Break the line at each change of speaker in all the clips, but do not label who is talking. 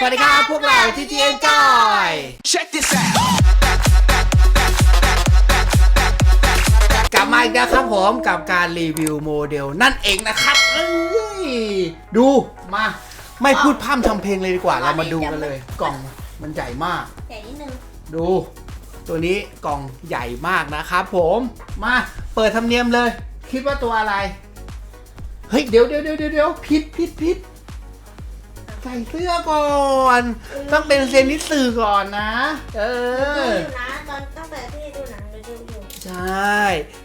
สวัสดีครับ พวกเราทีจีเอ็นจอย
Check this out.
กลับมาอีกแล้วครับผมกับการรีวิวโมเดลนั่นเองนะครับเอ้ยดูมา ไม่พูดพร่ำทำเพลงเลยดีกว่าเรามาดูกันเลย กล่องมันใหญ่มาก
ใหญ่นิดนึง
ดู ตัวนี้กล่องใหญ่มากนะครับผมมาเปิดธรรมเนียมเลย คิดว่าตัวอะไร เฮ้ยเดี๋ยวเดี๋ยวเดี๋ยวเดี๋ยวผิดผิดผิด ใส่เสื้อก่อน ต้องเป็นเซนิสื่อก่อนนะ เอ
ดู
อ
อยู่นะตอนตั้งแต่ที่ดูหนังเราดูอยู่
ใช่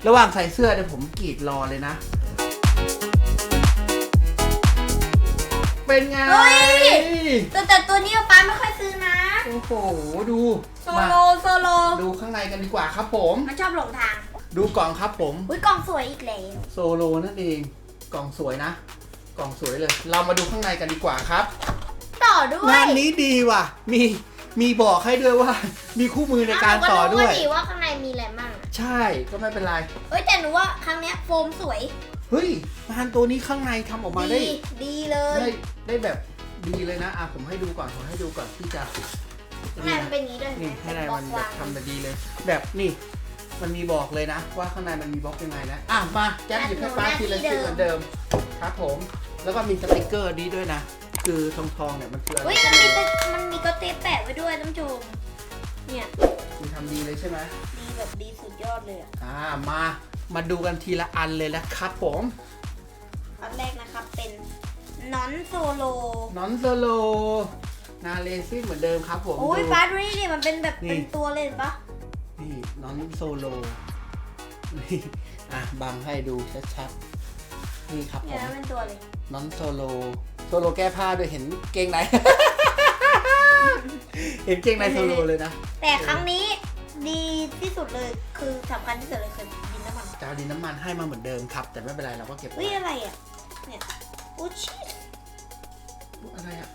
ระหว่างใส่เสื้อเดี๋ยวผมกรีดรอเลยนะ เป็นไง
เฮ้ยแต่แต่ตัวนี้ป้าไม่ค่อยซื้อนะ
โอ้โห ดู
โซ
มา
โลโซโล
ดูข้างในกันดีกว่าครับผม
มันชอบหลงทาง
ดูกล่องครับผม
อุ้ยกล่องสวยอีกแล้ว
โซโลนั่นเอง กล่องสวยนะ กล่องสวยเลย เรามาดูข้างในกันดีกว่าครับ
ต่อด้วย
งานนี้ดีว่ะ มีมีบอกให้ด้วยว่า มีคู่มือในการต่อด้วย
เาก็รู้าดีว่าข้างในมีอะไรมั่ง
ใช่ก็ไม่เป็นไร
เอ้ยแต่หนูว่าครั้งเนี้ยโฟมสวย
เฮ้ยงานตัวนี้ข้างในทำออกมาได้
ดีดีเลย
ได้ได้แบบดีเลยนะ อะผมให้ดูก่อน ผมให้ดูก่อนที่จะ
ข้างในมันเป็นอย่างนี้ด้วย
นี่ให้ในมัน
บ
แบ
ล็อบก
ทำแบบดีเลย แบบนี่มันมีบอกเลยนะ ว่าข้างในมันมีบล็อกยังไงนะ อะมาแจ๊บหยิบให้ป้าทีละชิ้นเหมือนเดิม ครับผม แล้วก็มีสติกเกอร์นี้ด้วยนะ คือทองทองๆเนี่ยมันคืออะไร
อุ้ยมันมีแต่มันมีก็เทปแปะไว้ด้วยท่านผู้ชมเนี่ย
มีทำดีเลยใช่ไหม
ดีแบบดีสุดยอดเลยอะ
อ่ามามาดูกันทีละอันเลยนะครับผม
อันแรกนะครับเป็นนอนโซโล
นอนโซโลนาเลซี่เหมือนเดิมครับผม
โอ้ย
ดู
ฟ้าดูนี่ดิมันเป็นแบบ
นี่
เป็นตัวเลยเห็นปะ
นี่นอนโซโลนี่อะบังให้ดูชัดๆนี่ครับผ
เนี่ย
ม
มันเป็นตัวเลย
นอนโซโล โซโลแก้ผ้าด้วยเห็นเกงในเห็นเกงในโซโลเลยนะ
แต่ครั้งนี้ดีที่สุดเลยคือสำคัญที่สุดเลยคือดินน้ำมัน
จะเอาดินน้ำมันให้มาเหมือนเดิมครับ แต่ไม่เป็นไรเราก็เก็บ
อุ้ย
ไว้
อะไรอะเนี่ยอุ้ยชิ
อะไรอะ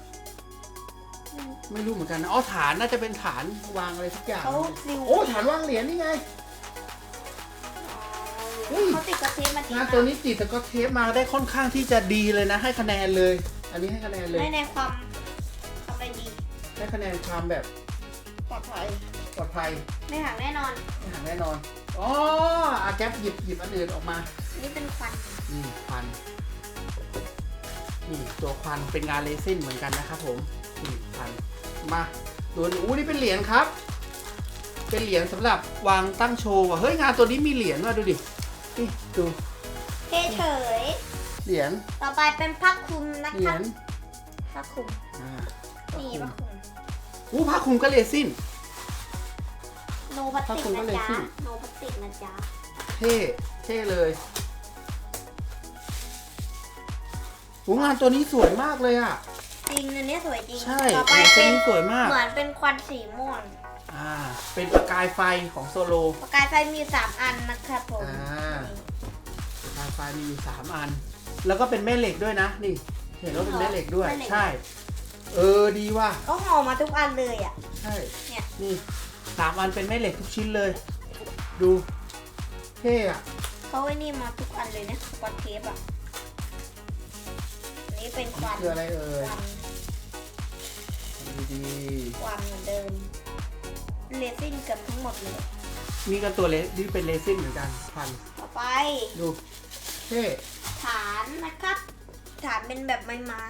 ไม่รู้เหมือนกันนะอ๋อฐานน่าจะเป็นฐานวางอะไรสักอย่าง
เขาซิว
โอ้ฐานวางเหรียญนี่ไงอุ้ย
เขาติดกระเทียมมาที
งานตัวนี้ติดแต่ก็เทปมาได้ค่อนข้างที่จะดีเลยนะ ให้คะแนนเลย อันนี้ให้คะแนนเลย
ไม่ในความทำอะไรดี
ให้คะแนนความแบบ
ปลอดภัย
ปลอดภัย
ไม่หักแน่นอน
ไม่ห่างแน่นอนอ๋ออาแก๊ปหยิบหยิบอันอื่นออกมา
นี่เป็นควัน
นี่ควันนี่ตัวควันเป็นงานเลซินเหมือนกันนะครับผมนี่ควันมาดูนี่อู้นี่เป็นเหรียญครับ เป็นเหรียญสำหรับวางตั้งโชว์ว่ะเฮ้ยงานตัวนี้มีเหรียญว่ะดูดิ นี่ดู
เท่เฉย
เหรียญ
ต่อไปเป็นผ้าคลุมนะ
เหรี
ค
ย
รับ
ญ
ผ้าคลุม
อ่า
นี่ผ้าคลุม
อู้ผ้าคลุมก็เลซิน
โนพลาสติก
ผ้าคลุมก็
นะ
เลย
จ๊ะ
สิ
โนพลาสติกนะจ๊ะ
เท่เท่เลยโอ้งานตัวนี้สวยมากเลยอะ
จริงอันนี้สวยจริง
ใช่
ต่อไป
งานตัว
เป็น
นี้สวยมาก
เหมือนเป็นควันสีม่วง
อ่าเป็นประกายไฟของโซโล
ประกายไฟมีอยู่สามอันนะครับผม
อ่าประกายไฟมีอยู่สามอัน แล้วก็เป็นแม่เหล็กด้วยนะนี่ เห็นว่าเป็นแม่เหล็กด้วย ใช่ เออดีว่ะ
ก็ห่อมาทุกอันเลยอะ
ใช่
เนี่ย
นี่สามอันเป็นแม่เหล็กทุกชิ้นเลย ดูเท่อะ
เขาไอ้นี่มาทุกอันเลยนะควันเทปอะอันนี้เป็นควัน
คืออะไรเอ่
ค
ย
วัน
ดี
ควันเหมือนเดิม เลซินเกือบทั้งหมดเลย
ๆนี่ก็ตัวเลนี่เป็นเลซินเหมือนกันพัน
ต่อไป
ดูเท่
ฐานนะครับ ฐานเป็นแบบไม้ไม้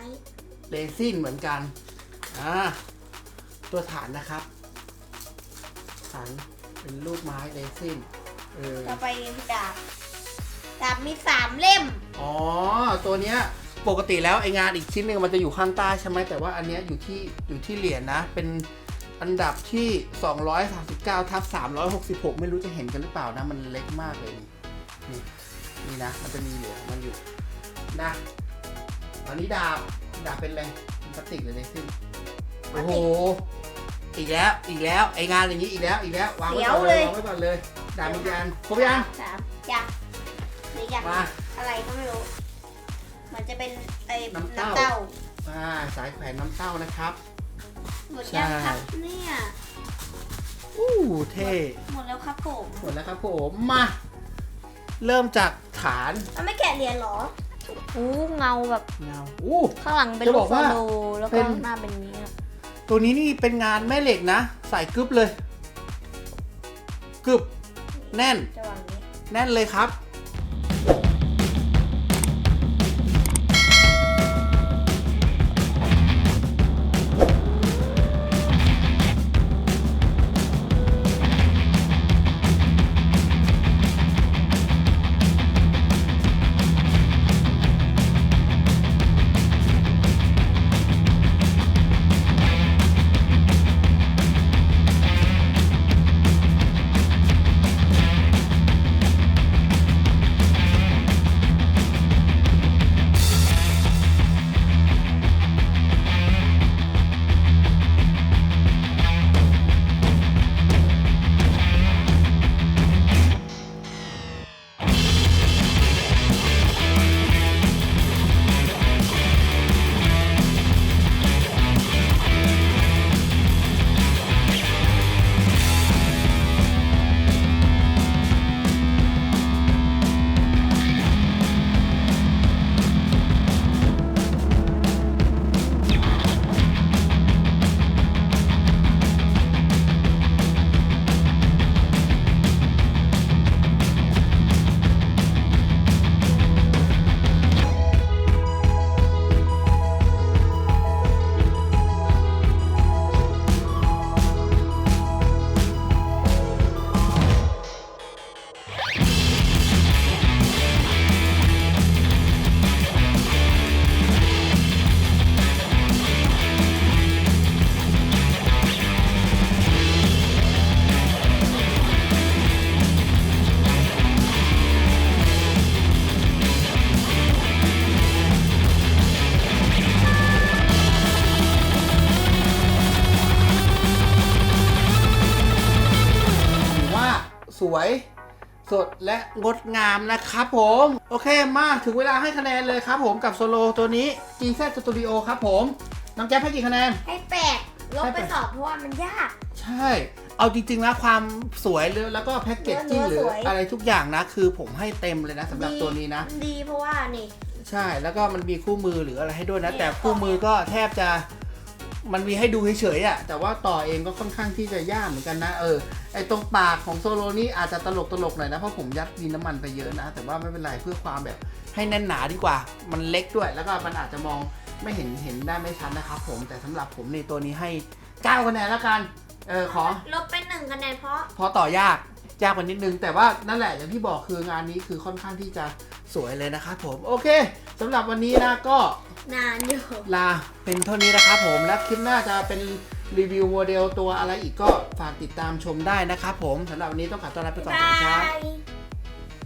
เลซินเหมือนกันอ่าตัวฐานนะครับ ฐานเป็นลูกไม้เลซินเออ
ต่อไปดาบดาบมีสามเล่ม
อ๋อ ตัวเนี้ยปกติแล้วไองานอีกชิ้นหนึ่งมันจะอยู่ข้างใต้ใช่ไหมแต่ว่าอันเนี้ยอยู่ที่อยู่ที่เหรียญนะ เป็น อันดับที่ 239ทับ366 ไม่รู้จะเห็นกันหรือเปล่านะ มันเล็กมากเลยนี่นี่นี่นะ มันจะมีเหรียญของมันอยู่นะอันนี้ดาบดาบเป็นอะไรเป็นพลาสติกเลยเลยสิ้นโอ้โห อีกแล้วอีกแล้วไองานอย่างนี้อีกแล้วอีกแล้ววางไว้ก่อนเลยวางไว้ก่อนเลยดาบมียานครบยัง
สามยังหรือยัง
มา
อะไรก็ไม่รู้ มันจะเป็นไอ้
น้ำเต้า
น้ำเต้า
อ่าสายแขวนน้ำเต้านะครับ
หมดยังครับ
ใช่
เนี่ย
อู้เท่
หมดแล้วครับผม
หมดแล้วครับผมมาเริ่มจากฐาน
มันไม่แกะเหรียญเหรออู้เงาแบบ
เงาอู้
ข้างหลังเป็น
จะ
ลู
บอก
กโซ
ว่า
โลแล้ว
เป็
ก็
น
หน้าเป็นอย่างนี้อะ
ตัวนี้นี่เป็นงานแม่เหล็กนะใส่กึบเลยกึบแน่น
จะวางนี้
แน่นเลยครับ สดและงดงามนะครับผม โอเคมาถึงเวลาให้คะแนนเลยครับผมกับโซโลตัวนี้ GZ Studio ครับผม น้องแก๊ปให้กี่คะแนน
ให้แปดลบไปสองเพราะว่ามันยาก
ใช่ เอาจริงๆนะความสวยหรือแล้วก็แพ็กเกจจิ้ง
เนื้
หรือ
อสวย
อะไรทุกอย่างนะ คือผมให้เต็มเลยนะสำหรับตัวนี้นะ
ดีเพราะว่านี่
ใช่แล้วก็มันมีคู่มือหรืออะไรให้ด้วยนะ
เนี่ย
แต่คู่มือก็แทบจะ มันมีให้ดูเฉยๆอะแต่ว่าต่อเองก็ค่อนข้างที่จะยากเหมือนกันนะ เออไอตรงปากของโซโลนี่อาจจะตลกตลกๆหน่อยนะเพราะผมยัดดินน้ำมันไปเยอะนะ แต่ว่าไม่เป็นไรเพื่อความแบบให้แน่นหนาดีกว่า มันเล็กด้วย แล้วก็มันอาจจะมองไม่เห็นเห็นได้ไม่ชัดนะครับผมแต่สำหรับผมในตัวนี้ให้9คะแนนแล้วกันเออขอ
ลบไปหนึ่งคะแนนเพราะ
เพราะต่อยากยากกว่านิดนึง แต่ว่านั่นแหละอย่างที่บอกคืองานนี้คือค่อนข้างที่จะสวยเลยนะครับผมโอเคสำหรับวันนี้นะก็
นานอยู่
ลาเป็นเท่านี้นะครับผมและคลิปหน้าจะเป็นรีวิวโมเดลตัวอะไรอีกก็ฝากติดตามชมได้นะครับผมสำหรับวันนี้ต้องขอต้อนรับไปก่อนสวัสดีครับ
บาย